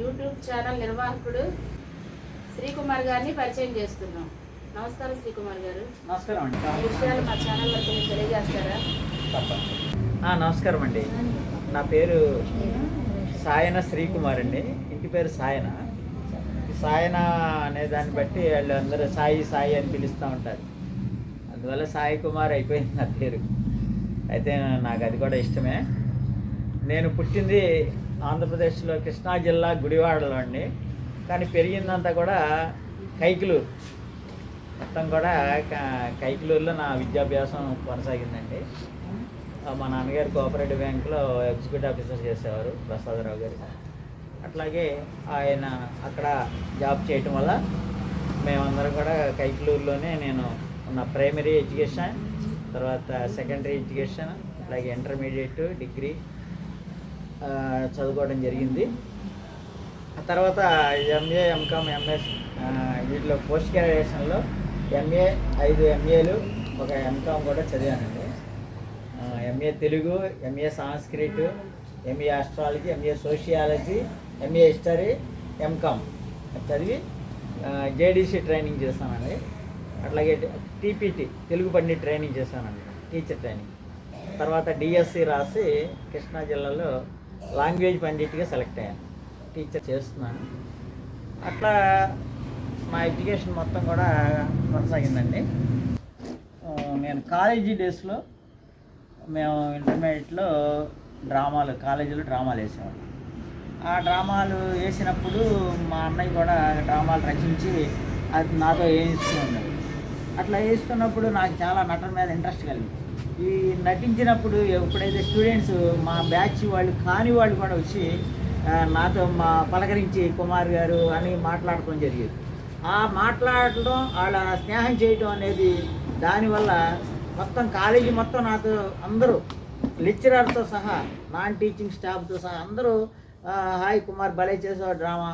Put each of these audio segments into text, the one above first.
YouTube channel నిర్వాహకుడు శ్రీకుమార్ గారిని పరిచయం చేస్తున్నాం. నమస్కారం శ్రీకుమార్ గారు. నమస్కారం అండి. విషయాలు మా ఛానల్ మీరు తెలియజేస్తారా? నమస్కారం అండి. నా పేరు సాయన శ్రీకుమార్ అండి. ఇంటి పేరు సాయన. సాయన అనే దాన్ని బట్టి వాళ్ళు అందరూ సాయి సాయి అని పిలుస్తూ ఉంటారు. అందువల్ల సాయి కుమార్ అయిపోయింది నా పేరు. అయితే నాకు అది కూడా ఇష్టమే. నేను పుట్టింది ఆంధ్రప్రదేశ్లో కృష్ణా జిల్లా గుడివాడలో అండి కానీ పెరిగిందంతా కూడా కైకులూరు. మొత్తం కూడా క- కైకులూరులో నా విద్యాభ్యాసం కొనసాగిందండి. మా నాన్నగారు కోఆపరేటివ్ బ్యాంకులో ఎగ్జిక్యూటివ్ ఆఫీసర్ చేసేవారు ప్రసాదరావు గారు. అట్లాగే ఆయన అక్కడ జాబ్ చేయటం వల్ల మేమందరం కూడా కైకులూరులోనే నేను నా ప్రైమరీ ఎడ్యుకేషన్ తర్వాత సెకండరీ ఎడ్యుకేషన్ అలాగే ఇంటర్మీడియట్ డిగ్రీ చదువుకోవడం జరిగింది. ఆ తర్వాత ఎంఏ ఎంకామ్ ఎంఎస్ వీటిలో పోస్ట్ గ్రాడ్యుయేషన్లో ఎంఏ ఐదు ఎంఏలు ఒక ఎంకామ్ కూడా చదివానండి. MA Telugu MA Sanskrit MA astrology MA sociology MA history MCom చదివి జేడీసీ ట్రైనింగ్ చేస్తానండి. అట్లాగే టీపీటీ తెలుగు పండిట్ ట్రైనింగ్ చేశానండి టీచర్ ట్రైనింగ్. తర్వాత డిఎస్సి రాసి కృష్ణా జిల్లాలో లాంగ్వేజ్ పండిట్గా సెలెక్ట్ అయ్యాను. టీచర్ చేస్తున్నాను. అట్లా మా ఎడ్యుకేషన్ మొత్తం కూడా కొనసాగిందండి. నేను కాలేజీ డేస్లో మేము ఇంటర్మీడియట్లో డ్రామాలు కాలేజీలో డ్రామాలు వేసేవాళ్ళం. ఆ డ్రామాలు వేసినప్పుడు మా అన్నయ్య కూడా డ్రామాలు రచించి అది నాతో వేయిస్తూ ఉండేది అట్లా వేయిస్తున్నప్పుడు నాకు చాలా నటన మీద ఇంట్రెస్ట్ కలిగింది. ఈ నటించినప్పుడు ఎప్పుడైతే స్టూడెంట్స్ మా బ్యాచ్ వాళ్ళు కాని వాళ్ళు కూడా వచ్చి నాతో మా పలకరించి కుమార్ గారు అని మాట్లాడటం జరిగేది. ఆ మాట్లాడటం వాళ్ళ స్నేహం చేయటం అనేది దానివల్ల మొత్తం కాలేజీ మొత్తం నాతో అందరూ లెక్చరర్తో సహా నాన్ టీచింగ్ స్టాఫ్తో సహా అందరూ హాయ్ కుమార్ భలే చేసావు డ్రామా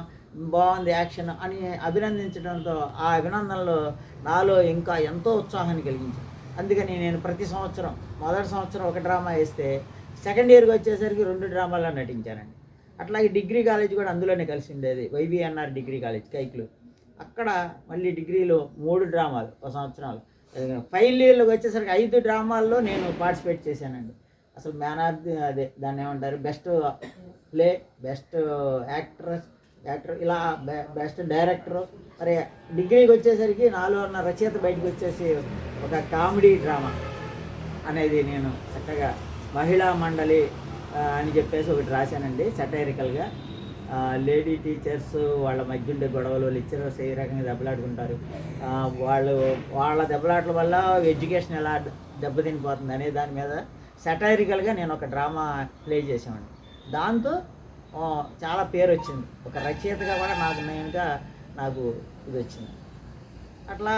బాగుంది యాక్షన్ అని అభినందించడంతో ఆ అభినందనలో నాలో ఇంకా ఎంతో ఉత్సాహాన్ని కలిగించింది అందుకని నేను ప్రతి సంవత్సరం మొదటి సంవత్సరం ఒక డ్రామా వేస్తే సెకండ్ ఇయర్కి వచ్చేసరికి రెండు డ్రామాల్లో నటించానండి. అట్లాగే డిగ్రీ కాలేజ్ కూడా అందులోనే కలిసి ఉండేది వైవిఎన్ఆర్ డిగ్రీ కాలేజ్ కైకులు. అక్కడ మళ్ళీ డిగ్రీలో మూడు డ్రామాలు ఒక సంవత్సరాలు. ఫైనల్ ఇయర్లోకి వచ్చేసరికి ఐదు డ్రామాల్లో నేను పార్టిసిపేట్ చేశానండి. అసలు మ్యాన్ ఆఫ్ ది అదే దాన్ని ఏమంటారు best play best actress actor ఇలా బెస్ట్ డైరెక్టర్ మరి డిగ్రీకి వచ్చేసరికి నాలో ఉన్న రచయిత బయటకు వచ్చేసి ఒక కామెడీ డ్రామా అనేది నేను చక్కగా మహిళా మండలి అని చెప్పేసి ఒకటి రాశానండి సటైరికల్గా లేడీ టీచర్స్ వాళ్ళ మధ్య ఉండే గొడవలు లెక్చరర్స్ ఏ రకంగా దెబ్బలాడుకుంటారు. వాళ్ళు వాళ్ళ దెబ్బలాటల వల్ల ఎడ్యుకేషన్ ఎలా దెబ్బతినిపోతుంది అనే దాని మీద సటైరికల్గా నేను ఒక డ్రామా ప్లే చేసామండి దాంతో చాలా పేరు వచ్చింది ఒక రచయితగా కూడా నాకు మెయిన్గా నాకు ఇది వచ్చింది అట్లా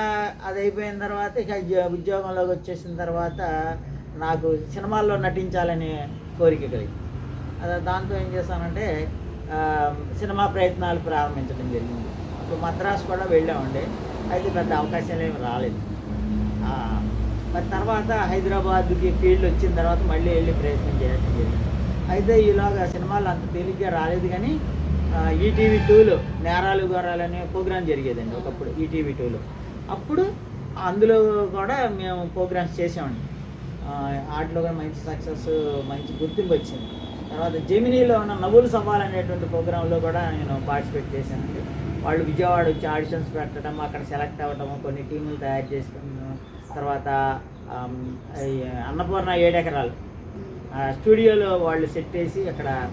అది అయిపోయిన తర్వాత ఇక ఉద్యోగంలోకి వచ్చేసిన తర్వాత నాకు సినిమాల్లో నటించాలనే కోరిక కలిగింది. అది దాంతో ఏం చేశానంటే సినిమా ప్రయత్నాలు ప్రారంభించడం జరిగింది. ఇప్పుడు మద్రాసు కూడా వెళ్ళామండి. అయితే పెద్ద అవకాశాలు ఏమి రాలేదు. మరి తర్వాత హైదరాబాద్కి ఫీల్డ్ వచ్చిన తర్వాత మళ్ళీ వెళ్ళి ప్రయత్నం చేయడం జరిగింది. అయితే ఈలోగా సినిమాలు అంత తేలిగ్గా రాలేదు కానీ ఈటీవీ టూలో నేరాలు గోరాలు అనే ప్రోగ్రామ్ జరిగేదండి ఒకప్పుడు ఈటీవీ టూలో. అప్పుడు అందులో కూడా మేము ప్రోగ్రామ్స్ చేసామండి వాటిలో కూడా మంచి సక్సెస్ మంచి గుర్తింపు వచ్చింది. తర్వాత జెమినీలో ఉన్న నవ్వులు సవాల్ అనేటువంటి ప్రోగ్రాంలో కూడా నేను పార్టిసిపేట్ చేశానండి. వాళ్ళు విజయవాడ వచ్చి ఆడిషన్స్ పెట్టడం అక్కడ సెలెక్ట్ అవ్వడం కొన్ని టీములు తయారు చేసుకున్నాం. తర్వాత అన్నపూర్ణ ఏడెకరాలు స్టూడియోలో వాళ్ళు సెట్ చేసి అక్కడ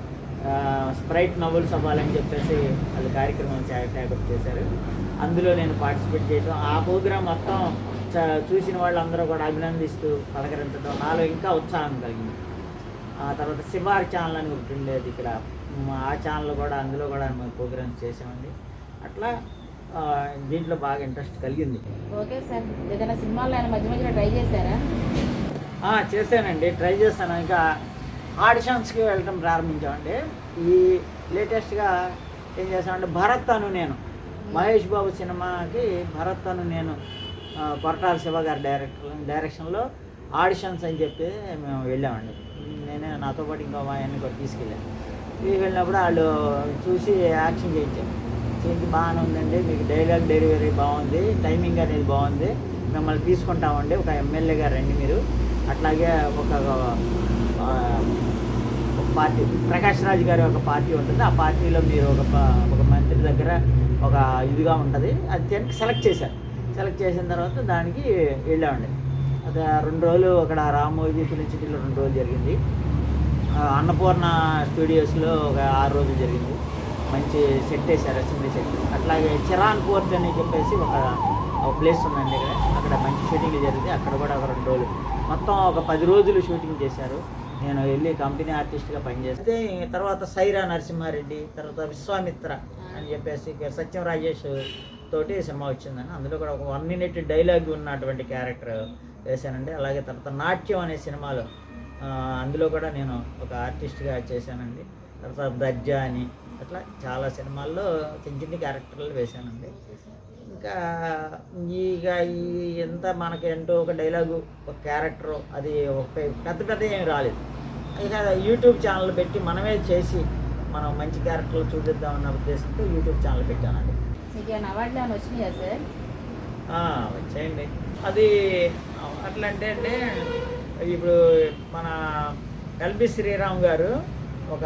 స్ప్రైట్ నవల్స్ అవ్వాలని చెప్పేసి వాళ్ళు కార్యక్రమం ట్యాకప్ చేశారు. అందులో నేను పార్టిసిపేట్ చేయటం ఆ ప్రోగ్రాం మొత్తం చ- చూసిన వాళ్ళందరూ కూడా అభినందిస్తూ పలకరించడం నాలో ఇంకా ఉత్సాహం కలిగింది. ఆ తర్వాత శివారి ఛానల్ అని ఒకటి ఉండేది ఇక్కడ. ఆ ఛానల్ కూడా అందులో కూడా మేము ప్రోగ్రామ్స్ చేసామండి అట్లా దీంట్లో బాగా ఇంట్రెస్ట్ కలిగింది. ఓకే సార్ ఏదైనా సినిమాల్లో ఆయన మధ్య మధ్యలో ట్రై చేశారా? చేశానండి. ట్రై చేశాను. ఇంకా ఆడిషన్స్కి వెళ్ళటం ప్రారంభించామండి. ఈ లేటెస్ట్గా ఏం చేశామంటే భరత్ అను నేను. మహేష్ బాబు సినిమాకి భరత్ అను నేను ఆ, కొరటాల శివ గారి డైరెక్టర్ డైరెక్షన్లో ఆడిషన్స్ అని చెప్పి మేము వెళ్ళామండి. నేనే నాతో పాటు ఇంకో మా ఆయన్ని కూడా తీసుకెళ్ళాను. తీసుకెళ్ళినప్పుడు వాళ్ళు చూసి యాక్షన్ చేయించారు. చేయించి బాగానే ఉందండి. మీకు డైలాగ్ డెలివరీ బాగుంది. టైమింగ్ అనేది బాగుంది. మిమ్మల్ని తీసుకుంటామండి. ఒక ఎమ్మెల్యే గారు రండి మీరు. అట్లాగే ఒక పార్టీ ప్రకాష్ రాజ్ గారి ఒక పార్టీ ఉంటుంది. ఆ పార్టీలో మీరు ఒక ఒక మంత్రి దగ్గర ఒక ఇదిగా ఉంటుంది. అది దానికి సెలెక్ట్ చేశారు. సెలెక్ట్ చేసిన తర్వాత దానికి వెళ్ళామండి. అది రెండు రోజులు అక్కడ రామోజీ ఫిలిం సిటీలో రెండు రోజులు జరిగింది. అన్నపూర్ణ స్టూడియోస్లో ఒక ఆరు రోజులు జరిగింది. మంచి సెట్ వేశారు అసెంబ్లీ సెట్ అట్లాగే చిరాన్ పూర్తి అని చెప్పేసి ఒక ఒక ప్లేస్ ఉందండి ఇక్కడ. అక్కడ మంచి షూటింగ్ జరిగింది. అక్కడ కూడా ఒక రెండు రోజులు. మొత్తం ఒక పది రోజులు షూటింగ్ చేశారు. నేను వెళ్ళి కంపెనీ ఆర్టిస్ట్గా పనిచేస్తే తర్వాత సైరా నరసింహారెడ్డి తర్వాత విశ్వామిత్ర అని చెప్పేసి సత్యం రాజేష్ తోటి సినిమా వచ్చిందని అందులో కూడా ఒక వన్ మినిట్ డైలాగ్ ఉన్నటువంటి క్యారెక్టర్ వేశానండి. అలాగే తర్వాత నాట్యం అనే సినిమాలో అందులో కూడా నేను ఒక ఆర్టిస్ట్గా చేశానండి. తర్వాత దర్జా అని అట్లా చాలా సినిమాల్లో చిన్న చిన్న క్యారెక్టర్లు వేశానండి. ఇంకా ఇక ఈ ఎంత మనకి ఏంటో ఒక డైలాగు ఒక క్యారెక్టరు అది ఒక పెద్ద పెద్ద ఏమి రాలేదు. ఇక యూట్యూబ్ ఛానల్ పెట్టి మనమే చేసి మనం మంచి క్యారెక్టర్లు చూపిద్దాం అన్న ఉద్దేశంతో యూట్యూబ్ ఛానల్ పెట్టానండి. వచ్చేయండి. అది అట్లా అంటే అంటే ఇప్పుడు మన ఎల్బి శ్రీరామ్ గారు ఒక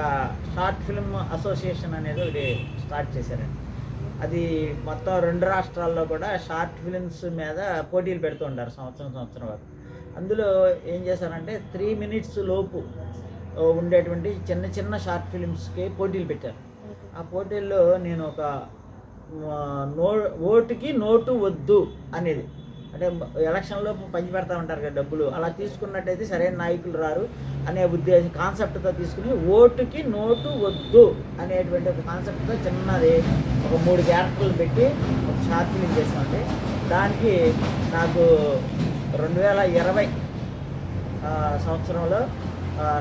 షార్ట్ ఫిల్మ్ అసోసియేషన్ అనేది ఒకటి స్టార్ట్ చేశారండి. అది మొత్తం రెండు రాష్ట్రాల్లో కూడా షార్ట్ ఫిలిమ్స్ మీద పోటీలు పెడుతూ ఉంటారు సంవత్సరం సంవత్సరం వరకు. అందులో ఏం చేశారంటే త్రీ మినిట్స్ లోపు ఉండేటువంటి చిన్న చిన్న షార్ట్ ఫిలిమ్స్కి పోటీలు పెట్టారు. ఆ పోటీల్లో నేను ఒక నో ఓటుకి నోటు వద్దు అనేది. అంటే ఎలక్షన్లో పంచి పెడతా ఉంటారు కదా డబ్బులు అలా తీసుకున్నట్టయితే సరైన నాయకులు రారు అనే ఉద్దేశం కాన్సెప్ట్తో తీసుకుని ఓటుకి నోటు వద్దు అనేటువంటి ఒక కాన్సెప్ట్తో చిన్నది ఒక మూడు క్యారెక్టర్లు పెట్టి ఒక షార్ట్ ఫిలిం చేసామండి దానికి నాకు రెండు వేల ఇరవై సంవత్సరంలో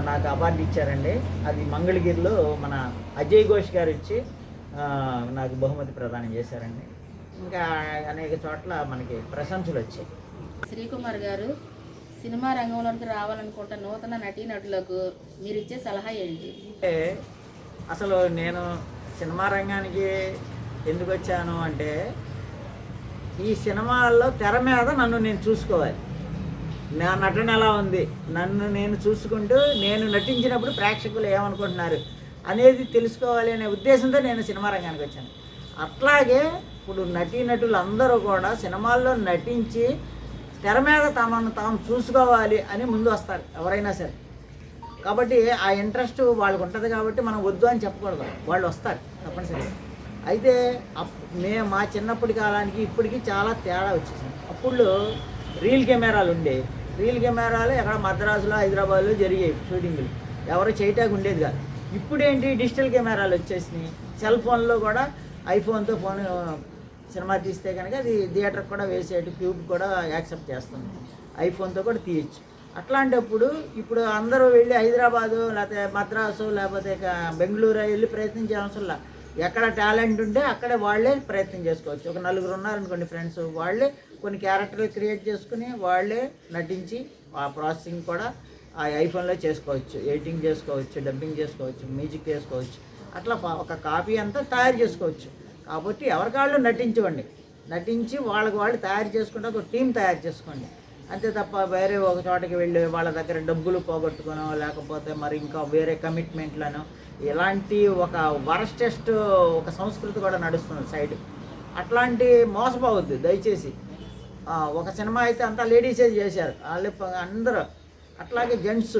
నాకు అవార్డు ఇచ్చారండి. అది మంగళగిరిలో మన అజయ్ ఘోష్ గారు ఇచ్చి నాకు బహుమతి ప్రదానం చేశారండి. ఇంకా అనేక చోట్ల మనకి ప్రశంసలు వచ్చాయి. శ్రీకుమార్ గారు సినిమా రంగంలోకి రావాలనుకుంటున్న నూతన నటీనటులకు మీరు ఇచ్చే సలహా ఏంటి? అంటే అసలు నేను సినిమా రంగానికి ఎందుకు వచ్చాను అంటే ఈ సినిమాల్లో తెర మీద నన్ను నేను చూసుకోవాలి. నా నటన ఎలా ఉంది? నన్ను నేను చూసుకుంటూ నేను నటించినప్పుడు ప్రేక్షకులు ఏమనుకుంటున్నారు అనేది తెలుసుకోవాలి అనే ఉద్దేశంతో నేను సినిమా రంగానికి వచ్చాను. అట్లాగే ఇప్పుడు నటీనటులు అందరూ కూడా సినిమాల్లో నటించి తెర మీద తమను తాము చూసుకోవాలి అని ముందు వస్తారు ఎవరైనా సరే. కాబట్టి ఆ ఇంట్రెస్ట్ వాళ్ళకు ఉంటుంది కాబట్టి మనం వద్దు అని చెప్పకూడదు. వాళ్ళు వస్తారు తప్పనిసరిగా. అయితే అప్- మేము మా చిన్నప్పటి కాలానికి ఇప్పటికి చాలా తేడా వచ్చేసింది. అప్పుడు రీల్ కెమెరాలు ఉండేవి రీల్ కెమెరాలు ఎక్కడ మద్రాసులో హైదరాబాద్లో జరిగేవి షూటింగ్లు. ఎవరు చేయటానికి ఉండేది కాదు. ఇప్పుడేంటి డిజిటల్ కెమెరాలు వచ్చేసినాయి. సెల్ ఫోన్లో కూడా ఐఫోన్తో ఫోన్ సినిమా తీస్తే కనుక అది థియేటర్కి కూడా వేసేటి క్యూబ్ కూడా యాక్సెప్ట్ చేస్తుంది. ఐఫోన్తో కూడా తీయచ్చు. అట్లాంటప్పుడు ఇప్పుడు అందరూ వెళ్ళి హైదరాబాదు లేకపోతే మద్రాసు లేకపోతే బెంగళూరు వెళ్ళి ప్రయత్నించే అవసరం ఎక్కడ టాలెంట్ ఉంటే అక్కడే వాళ్ళే ప్రయత్నం చేసుకోవచ్చు. ఒక నలుగురు ఉన్నారనుకోండి ఫ్రెండ్స్ వాళ్ళే కొన్ని క్యారెక్టర్లు క్రియేట్ చేసుకుని వాళ్ళే నటించి ఆ ప్రాసెసింగ్ కూడా ఆ ఐఫోన్లో చేసుకోవచ్చు. ఎడిటింగ్ చేసుకోవచ్చు డబ్బింగ్ చేసుకోవచ్చు మ్యూజిక్ చేసుకోవచ్చు. అట్లా ఒక కాపీ అంతా తయారు చేసుకోవచ్చు. కాబట్టి ఎవరికాళ్ళు నటించవండి నటించి వాళ్ళకి వాళ్ళు తయారు చేసుకుంటే ఒక టీం తయారు చేసుకోండి. అంతే తప్ప వేరే ఒక చోటకి వెళ్ళి వాళ్ళ దగ్గర డబ్బులు పోగొట్టుకునో లేకపోతే మరి ఇంకా వేరే కమిట్మెంట్లను ఇలాంటి ఒక వరస్టెస్ట్ ఒక సంస్కృతి కూడా నడుస్తుంది సైడ్. అట్లాంటి మోసపోవద్దు దయచేసి. ఒక సినిమా అయితే అంతా లేడీసే చేశారు. వాళ్ళు అందరు అందరూ. అట్లాగే జెంట్స్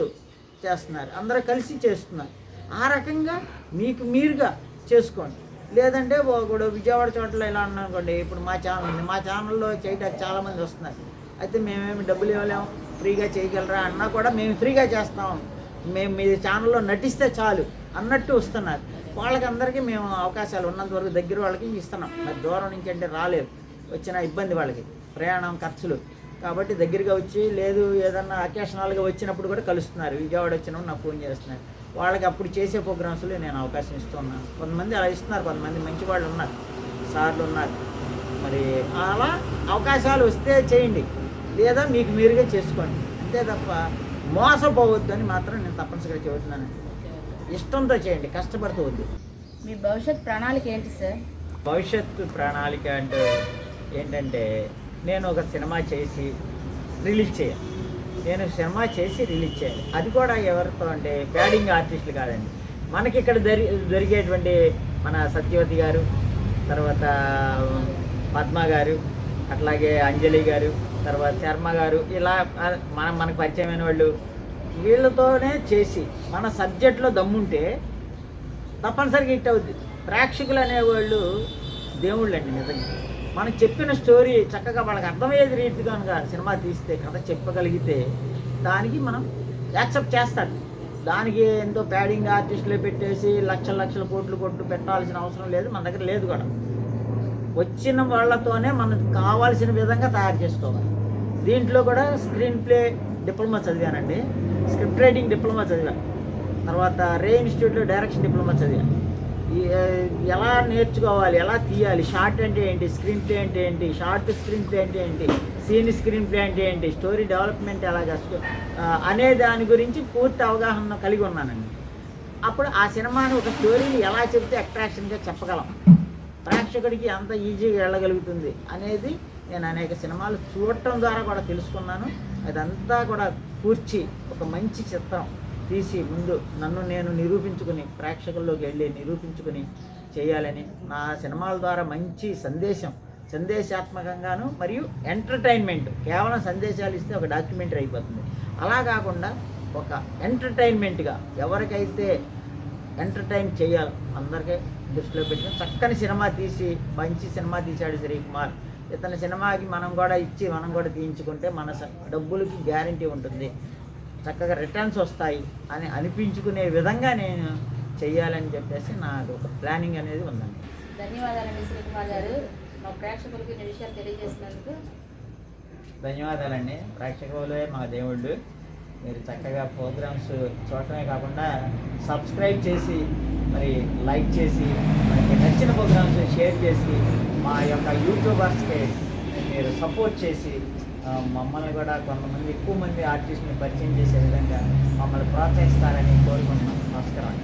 చేస్తున్నారు. అందరూ కలిసి చేస్తున్నారు. ఆ రకంగా మీకు మీరుగా చేసుకోండి. లేదంటే ఇప్పుడు విజయవాడ చోట్ల ఇలా అనుకోండి ఇప్పుడు మా ఛానల్ మా ఛానల్లో చేయడానికి చాలామంది వస్తున్నారు. అయితే మేమేమి డబ్బులు ఇవ్వలేము. ఫ్రీగా చేయగలరా అన్నా కూడా మేము ఫ్రీగా చేస్తాం. మేము మీ ఛానల్లో నటిస్తే చాలు. అన్నట్టు వస్తున్నారు. వాళ్ళకి అందరికీ మేము అవకాశాలు ఉన్నంత వరకు దగ్గర వాళ్ళకి ఇస్తున్నాం. మరి దూరం నుంచి అంటే రాలేదు. వచ్చిన ఇబ్బంది వాళ్ళకి. ప్రయాణం ఖర్చులు. కాబట్టి దగ్గరగా వచ్చి లేదు ఏదన్నా అకేషనల్గా వచ్చినప్పుడు కూడా కలుస్తున్నారు. విజయవాడ వచ్చినప్పుడు నాకు ఫోన్ చేస్తున్నారు. వాళ్ళకి అప్పుడు చేసే ప్రోగ్రామ్స్లో నేను అవకాశం ఇస్తున్నాను కొంతమంది అలా ఇస్తున్నారు. కొంతమంది మంచి వాళ్ళు ఉన్నారు. సార్లు ఉన్నారు. మరి అలా అవకాశాలు వస్తే చేయండి. లేదా మీకు మీరుగా చేసుకోండి. అంతే తప్ప మోసపోవద్దు అని మాత్రం నేను తప్పనిసరిగా చెబుతున్నాను. ఇష్టంతో చేయండి కష్టపడుతూ వద్దు మీ భవిష్యత్ ప్రణాళిక ఏంటి సార్? భవిష్యత్తు ప్రణాళిక అంటే ఏంటంటే నేను ఒక సినిమా చేసి రిలీజ్ చేయాలి. నేను సినిమా చేసి రిలీజ్ చేయాలి. అది కూడా ఎవరితో అంటే ప్యాడింగ్ ఆర్టిస్టులు కాదండి. మనకి ఇక్కడ దొరి దొరికేటువంటి మన సత్యవతి గారు తర్వాత పద్మ గారు అట్లాగే అంజలి గారు తర్వాత శర్మ గారు ఇలా మన మనకు పరిచయమైన వాళ్ళు వీళ్ళతోనే చేసి మన సబ్జెక్ట్లో దమ్ముంటే తప్పనిసరిగా హిట్ అవుద్ది. ప్రేక్షకులు అనేవాళ్ళు దేవుళ్ళు అండి నిజంగా. మనం చెప్పిన స్టోరీ చక్కగా వాళ్ళకి అర్థమయ్యేది రీతిగా కనుక సినిమా తీస్తే కథ చెప్పగలిగితే దానికి మనం యాక్సెప్ట్ చేస్తాడు దానికి ఎంతో ప్యాడింగ్ ఆర్టిస్టులే పెట్టేసి లక్షల లక్షల కోట్లు కొట్టు పెట్టాల్సిన అవసరం లేదు మన దగ్గర లేదు కూడా. వచ్చిన వాళ్ళతోనే మనకు కావాల్సిన విధంగా తయారు చేసుకోవాలి. దీంట్లో కూడా స్క్రీన్ ప్లే డిప్లొమా చదివానండి. స్క్రిప్ట్ రైటింగ్ డిప్లొమా చదివా తర్వాత రే ఇన్స్టిట్యూట్లో డైరెక్షన్ డిప్లొమా చదివా ఎలా నేర్చుకోవాలి ఎలా తీయాలి షార్ట్ అంటే ఏంటి స్క్రీన్ ప్లే అంటే ఏంటి షార్ట్ స్క్రీన్ ప్లే అంటే ఏంటి సీన్ స్క్రీన్ ప్లే అంటే ఏంటి స్టోరీ డెవలప్మెంట్ ఎలా చేస్తూ అనే దాని గురించి పూర్తి అవగాహన కలిగి ఉన్నానండి. అప్పుడు ఆ సినిమాని ఒక స్టోరీని ఎలా చెప్తే అట్రాక్షన్గా చెప్పగలం. ప్రేక్షకుడికి అంత ఈజీగా వెళ్ళగలుగుతుంది అనేది నేను అనేక సినిమాలు చూడటం ద్వారా కూడా తెలుసుకున్నాను. అదంతా కూడా కూర్చి ఒక మంచి చిత్రం తీసి ముందు నన్ను నేను నిరూపించుకుని ప్రేక్షకుల్లోకి వెళ్ళి నిరూపించుకుని చేయాలని నా సినిమాల ద్వారా మంచి సందేశం సందేశాత్మకంగాను మరియు ఎంటర్టైన్మెంట్ కేవలం సందేశాలు ఇస్తే ఒక డాక్యుమెంటరీ అయిపోతుంది. అలా కాకుండా ఒక ఎంటర్టైన్మెంట్గా ఎవరికైతే ఎంటర్టైన్ చేయాలి అందరికీ దృష్టిలో పెట్టుకుని చక్కని సినిమా తీసి మంచి సినిమా తీశాడు శ్రీకుమార్. ఇతని సినిమాకి మనం కూడా ఇచ్చి మనం కూడా తీయించుకుంటే మన డబ్బులకి గ్యారంటీ ఉంటుంది. చక్కగా రిటర్న్స్ వస్తాయి అని అనిపించుకునే విధంగా నేను చెయ్యాలని చెప్పేసి నాకు ఒక ప్లానింగ్ అనేది ఉందండి. ధన్యవాదాలండి శ్రీకుమార్ గారు. మా ప్రేక్షకులకి ఈ విషయాలు తెలియజేసినందుకు. ధన్యవాదాలండి. ప్రేక్షకులే మా దేవుళ్ళు. మీరు చక్కగా ప్రోగ్రామ్స్ చూడటమే కాకుండా సబ్స్క్రైబ్ చేసి మరి లైక్ చేసి మనకి నచ్చిన ప్రోగ్రామ్స్ షేర్ చేసి మా యొక్క యూట్యూబర్స్కి మీరు సపోర్ట్ చేసి మమ్మల్ని కూడా కొంతమంది ఎక్కువ మంది ఆర్టిస్ట్ని పరిచయం చేసే విధంగా మమ్మల్ని ప్రోత్సహిస్తారని కోరుకుంటున్నాం. నమస్కారం